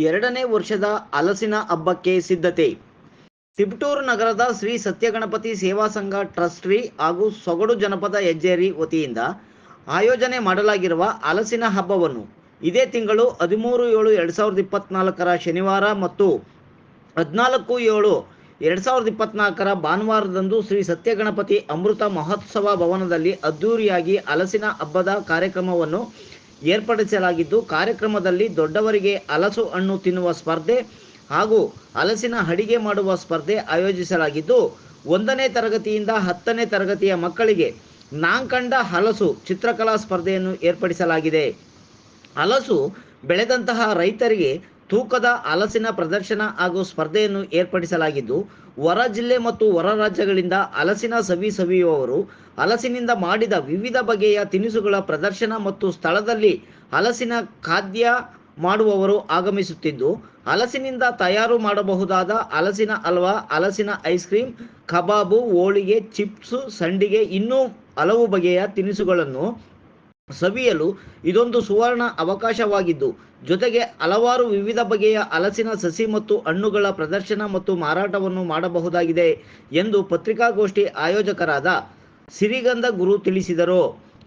ಎರಡನೇ ವರ್ಷದ ಹಲಸಿನ ಹಬ್ಬಕ್ಕೆ ಸಿದ್ಧತೆ. ತಿಪಟೂರು ನಗರದ ಶ್ರೀ ಸತ್ಯಗಣಪತಿ ಸೇವಾ ಸಂಘ ಟ್ರಸ್ಟ್ರಿ ಹಾಗೂ ಸೊಗಡು ಜನಪದ ಹೆಜ್ಜೇರಿ ವತಿಯಿಂದ ಆಯೋಜನೆ ಮಾಡಲಾಗಿರುವ ಹಲಸಿನ ಹಬ್ಬವನ್ನು ಇದೇ ತಿಂಗಳು ಹದಿಮೂರು ಏಳು ಎರಡು ಸಾವಿರದ ಇಪ್ಪತ್ನಾಲ್ಕರ ಶನಿವಾರ ಮತ್ತು ಹದಿನಾಲ್ಕು ಏಳು ಎರಡು ಸಾವಿರದ ಇಪ್ಪತ್ನಾಲ್ಕರ ಭಾನುವಾರದಂದು ಶ್ರೀ ಸತ್ಯಗಣಪತಿ ಅಮೃತ ಮಹೋತ್ಸವ ಭವನದಲ್ಲಿ ಅದ್ದೂರಿಯಾಗಿ ಹಲಸಿನ ಹಬ್ಬದ ಕಾರ್ಯಕ್ರಮವನ್ನು ಏರ್ಪಡಿಸಲಾಗಿದ್ದು, ಕಾರ್ಯಕ್ರಮದಲ್ಲಿ ದೊಡ್ಡವರಿಗೆ ಹಲಸು ಹಣ್ಣು ತಿನ್ನುವ ಸ್ಪರ್ಧೆ ಹಾಗೂ ಹಲಸಿನ ಅಡಿಗೆ ಮಾಡುವ ಸ್ಪರ್ಧೆ ಆಯೋಜಿಸಲಾಗಿದ್ದು, ಒಂದನೇ ತರಗತಿಯಿಂದ ಹತ್ತನೇ ತರಗತಿಯ ಮಕ್ಕಳಿಗೆ ನಾಂಕಂಡ ಹಲಸು ಚಿತ್ರಕಲಾ ಸ್ಪರ್ಧೆಯನ್ನು ಏರ್ಪಡಿಸಲಾಗಿದೆ. ಹಲಸು ಬೆಳೆದಂತಹ ರೈತರಿಗೆ ತೂಕದ ಹಲಸಿನ ಪ್ರದರ್ಶನ ಹಾಗೂ ಸ್ಪರ್ಧೆಯನ್ನು ಏರ್ಪಡಿಸಲಾಗಿದ್ದು, ಹೊರ ಜಿಲ್ಲೆ ಮತ್ತು ಹೊರ ರಾಜ್ಯಗಳಿಂದ ಹಲಸಿನ ಸವಿ ಸವಿಯುವವರು ಹಲಸಿನಿಂದ ಮಾಡಿದ ವಿವಿಧ ಬಗೆಯ ತಿನಿಸುಗಳ ಪ್ರದರ್ಶನ ಮತ್ತು ಸ್ಥಳದಲ್ಲಿ ಹಲಸಿನ ಖಾದ್ಯ ಮಾಡುವವರು ಆಗಮಿಸುತ್ತಿದ್ದು ಹಲಸಿನಿಂದ ತಯಾರು ಮಾಡಬಹುದಾದ ಹಲಸಿನ ಹಲ್ವಾ ಹಲಸಿನ ಐಸ್ ಕ್ರೀಮ್ ಕಬಾಬು, ಹೋಳಿಗೆ, ಚಿಪ್ಸು, ಸಂಡಿಗೆ ಇನ್ನೂ ಹಲವು ಬಗೆಯ ತಿನಿಸುಗಳನ್ನು ಸವಿಯಲು ಇದೊಂದು ಸುವರ್ಣ ಅವಕಾಶವಾಗಿದ್ದು, ಜೊತೆಗೆ ಹಲವಾರು ವಿವಿಧ ಬಗೆಯ ಹಲಸಿನ ಸಸಿ ಮತ್ತು ಹಣ್ಣುಗಳ ಪ್ರದರ್ಶನ ಮತ್ತು ಮಾರಾಟವನ್ನು ಮಾಡಬಹುದಾಗಿದೆ ಎಂದು ಪತ್ರಿಕಾಗೋಷ್ಠಿ ಆಯೋಜಕರಾದ ಸಿರಿಗಂಧ ಗುರು ತಿಳಿಸಿದರು.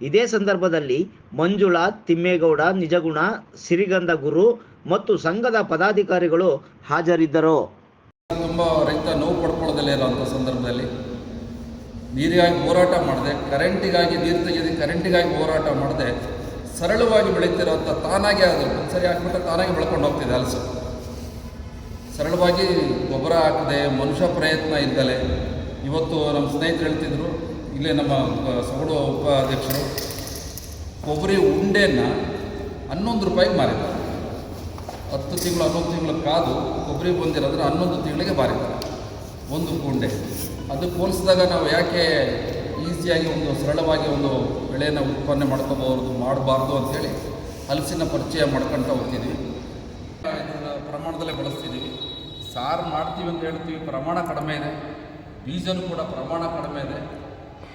ಇದೇ ಸಂದರ್ಭದಲ್ಲಿ ಮಂಜುಳಾ, ತಿಮ್ಮೇಗೌಡ, ನಿಜಗುಣ, ಸಿರಿಗಂಧ ಗುರು ಮತ್ತು ಸಂಘದ ಪದಾಧಿಕಾರಿಗಳು ಹಾಜರಿದ್ದರು. ತುಂಬ ರೈತ ನೋವು ಪಡ್ಕೊಳ್ಳೋದಿಲ್ಲ ಇರುವಂಥ ಸಂದರ್ಭದಲ್ಲಿ. ನೀರಿಗಾಗಿ ಹೋರಾಟ ಮಾಡಿದೆ ಕರೆಂಟಿಗಾಗಿ ನೀರು ತೆಗೆದು ಕರೆಂಟಿಗಾಗಿ ಹೋರಾಟ ಮಾಡಿದೆ, ಸರಳವಾಗಿ ಬೆಳೀತಿರೋಂಥ ತಾನಾಗೆ ಅದು ಸರಿ ಹಾಕ್ಬಿಟ್ಟು ತಾನಾಗೆ ಬೆಳ್ಕೊಂಡು ಹೋಗ್ತಿದೆ ಹಲಸು ಸರಳವಾಗಿ ಗೊಬ್ಬರ ಹಾಕದೆ, ಮನುಷ್ಯ ಪ್ರಯತ್ನ ಇದ್ದಲೆ, ಇವತ್ತು ನಮ್ಮ ಸ್ನೇಹಿತರು ಹೇಳ್ತಿದ್ರು, ಇಲ್ಲೇ ನಮ್ಮ ಸೊಗಡು ಉಪಾಧ್ಯಕ್ಷರು, ಕೊಬ್ಬರಿ ಉಂಡೆಯನ್ನು ಹನ್ನೊಂದು ರೂಪಾಯಿಗೆ ಮಾರಿದ್ದಾರೆ. ಹತ್ತು ತಿಂಗಳು, ಹನ್ನೊಂದು ತಿಂಗಳು ಕಾದು ಕೊಬ್ಬರಿ ಬಂದಿರೋದ್ರೆ ಹನ್ನೊಂದು ತಿಂಗಳಿಗೆ ಮಾರಿದ್ದಾರೆ. ಒಂದು ಉಂಡೆ. ಅದಕ್ಕೆ ಹೋಲಿಸಿದಾಗ ನಾವು ಯಾಕೆ ಈಸಿಯಾಗಿ ಒಂದು ಸರಳವಾಗಿ ಒಂದು ಬೆಳೆಯನ್ನು ಉತ್ಪನ್ನ ಮಾಡ್ಕೋಬಹುದು, ಮಾಡಬಾರ್ದು ಅಂಥೇಳಿ ಹಲಸಿನ ಪರಿಚಯ ಮಾಡ್ಕೊಳ್ತಾ ಇದನ್ನು ಪ್ರಮಾಣದಲ್ಲೇ ಬಳಸ್ತಿದ್ದೀವಿ ಸಾರು ಮಾಡ್ತೀವಿ ಅಂತ ಹೇಳ್ತೀವಿ, ಪ್ರಮಾಣ ಕಡಿಮೆ ಇದೆ. ಬೀಜನೂ ಕೂಡ ಪ್ರಮಾಣ ಕಡಿಮೆ ಇದೆ.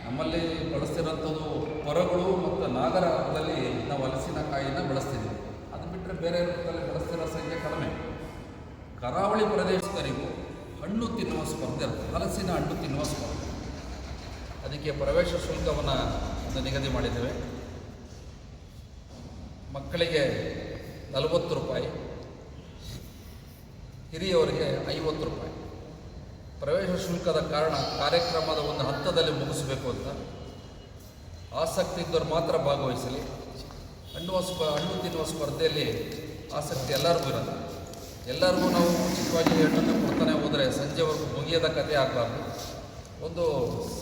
ನಮ್ಮಲ್ಲಿ ಬಳಸ್ತಿರೋಂಥದ್ದು ಹೊರಗಳು ಮತ್ತು ನಾಗರದಲ್ಲಿ ನಾವು ಹಲಸಿನಕಾಯಿನ ಬಳಸ್ತಿದ್ದೀವಿ ಅದು ಬಿಟ್ಟರೆ ಬೇರೆ ರೂಪದಲ್ಲಿ ಬಳಸ್ತಿರೋ ಸಂಖ್ಯೆ ಕಡಿಮೆ. ಕರಾವಳಿ ಪ್ರದೇಶದವರಿಗೂ ಹಣ್ಣು ತಿನ್ನುವ ಸ್ಪರ್ಧೆ. ಹಲಸಿನ ಹಣ್ಣು ತಿನ್ನುವ ಸ್ಪರ್ಧೆ. ಅದಕ್ಕೆ ಪ್ರವೇಶ ಶುಲ್ಕವನ್ನು ಒಂದು ನಿಗದಿ ಮಾಡಿದ್ದೇವೆ. ಮಕ್ಕಳಿಗೆ ನಲವತ್ತು ರೂಪಾಯಿ, ಹಿರಿಯವರಿಗೆ ಐವತ್ತು ರೂಪಾಯಿ. ಪ್ರವೇಶ ಶುಲ್ಕದ ಕಾರಣ ಕಾರ್ಯಕ್ರಮದ ಒಂದು ಹಂತದಲ್ಲಿ ಮುಗಿಸಬೇಕು ಅಂತ. ಆಸಕ್ತಿ ಇದ್ದವರು ಮಾತ್ರ ಭಾಗವಹಿಸಲಿ. ಹಣ್ಣು ಸ್ಪ, ಹಣ್ಣು ತಿನ್ನುವ ಸ್ಪರ್ಧೆಯಲ್ಲಿ ಆಸಕ್ತಿ ಎಲ್ಲರಿಗೂ ಇರಲ್ಲ ಎಲ್ಲರಿಗೂ ನಾವು ಉಚಿತವಾಗಿ ಹಣ್ಣನ್ನು ಕೊಡ್ತಾನೆ ಹೋದರೆ ಸಂಜೆವರೆಗೂ ಮುಗಿಯದ ಕಥೆ ಆಗಬಾರ್ದು. ಒಂದು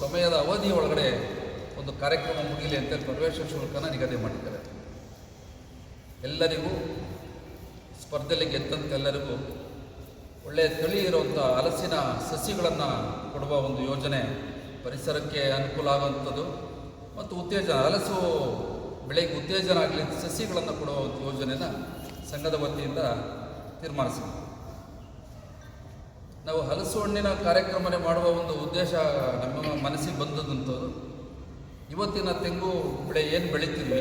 ಸಮಯದ ಅವಧಿ ಒಳಗಡೆ ಒಂದು ಕಾರ್ಯಕ್ರಮ ಮುಗಿಲಿ ಅಂತೇಳಿ ಪ್ರವೇಶ ಶುಲ್ಕನ ನಿಗದಿ ಮಾಡಿದ್ದಾರೆ. ಎಲ್ಲರಿಗೂ, ಸ್ಪರ್ಧೆಯಲ್ಲಿ ಗೆದ್ದಂತೆಲ್ಲರಿಗೂ ಒಳ್ಳೆಯ ತಳಿ ಇರುವಂಥ ಹಲಸಿನ ಸಸಿಗಳನ್ನು ಕೊಡುವ ಒಂದು ಯೋಜನೆ ಪರಿಸರಕ್ಕೆ ಅನುಕೂಲ ಆಗುವಂಥದ್ದು ಮತ್ತು ಉತ್ತೇಜನ ಹಲಸು ಬೆಳೆಗೆ ಉತ್ತೇಜನ ಆಗಲಿ, ಸಸಿಗಳನ್ನು ಕೊಡುವ ಒಂದು ಯೋಜನೆಯನ್ನು ಸಂಘದ ವತಿಯಿಂದ ತೀರ್ಮಾನಿಸಿದ್ವಿ. ನಾವು ಹಲಸು ಹಣ್ಣಿನ ಕಾರ್ಯಕ್ರಮನೇ ಮಾಡುವ ಒಂದು ಉದ್ದೇಶ ನಮ್ಮ ಮನಸ್ಸಿಗೆ ಬಂದದಂಥದ್ದು ಇವತ್ತಿನ ತೆಂಗು ಬೆಳೆ ಏನು ಬೆಳಿತೀವಿ?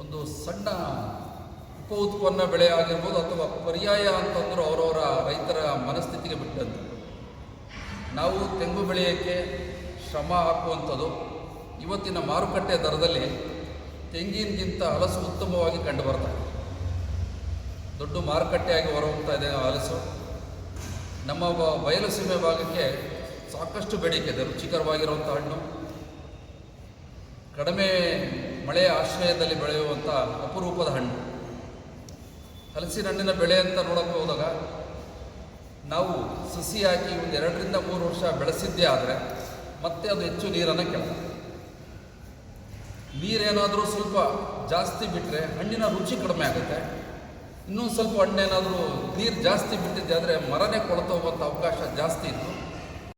ಒಂದು ಸಣ್ಣ ಉಪ ಉತ್ಪನ್ನ ಬೆಳೆ ಆಗಿರ್ಬೋದು ಅಥವಾ ಪರ್ಯಾಯ ಅಂತಂದರೂ ಅವರವರ ರೈತರ ಮನಸ್ಥಿತಿಗೆ ಬಿಟ್ಟದ್ದು. ನಾವು ತೆಂಗು ಬೆಳೆಯೋಕ್ಕೆ ಶ್ರಮ ಹಾಕುವಂಥದ್ದು ಇವತ್ತಿನ ಮಾರುಕಟ್ಟೆ ದರದಲ್ಲಿ ತೆಂಗಿನಗಿಂತ ಹಲಸು ಉತ್ತಮವಾಗಿ ಕಂಡು ದೊಡ್ಡ ಮಾರುಕಟ್ಟೆಯಾಗಿ ಹೊರಹೋಗ್ತಾ ಇದೆ ಹಲಸು. ನಮ್ಮ ಬ- ಬಯಲು ಸೀಮೆ ಭಾಗಕ್ಕೆ ಸಾಕಷ್ಟು ಬೇಡಿಕೆ ಇದೆ ರುಚಿಕರವಾಗಿರುವಂಥ ಹಣ್ಣು. ಕಡಿಮೆ ಮಳೆಯ ಆಶ್ರಯದಲ್ಲಿ ಬೆಳೆಯುವಂಥ ಅಪರೂಪದ ಹಣ್ಣು. ಹಲಸಿನ ಹಣ್ಣಿನ ಬೆಳೆ ಅಂತ ನೋಡೋಕ್ಕೆ ಹೋದಾಗ, ನಾವು ಸಸಿ ಹಾಕಿ ಒಂದು ಎರಡರಿಂದ ಮೂರು ವರ್ಷ ಬೆಳೆಸಿದ್ದೇ ಆದರೆ ಮತ್ತೆ ಅದು ಹೆಚ್ಚು ನೀರನ್ನು ಕೆಳ ನೀರೇನಾದರೂ ಸ್ವಲ್ಪ ಜಾಸ್ತಿ ಬಿಟ್ಟರೆ ಹಣ್ಣಿನ ರುಚಿ ಕಡಿಮೆ ಆಗುತ್ತೆ. ಇನ್ನೊಂದು ಸ್ವಲ್ಪ ಹಣ್ಣೇನಾದರೂ ನೀರು ಜಾಸ್ತಿ ಬಿಟ್ಟಿದ್ದೆ ಆದರೆ ಮರನೇ ಕೊಳತೋಗುವಂಥ ಅವಕಾಶ ಜಾಸ್ತಿ ಇತ್ತು.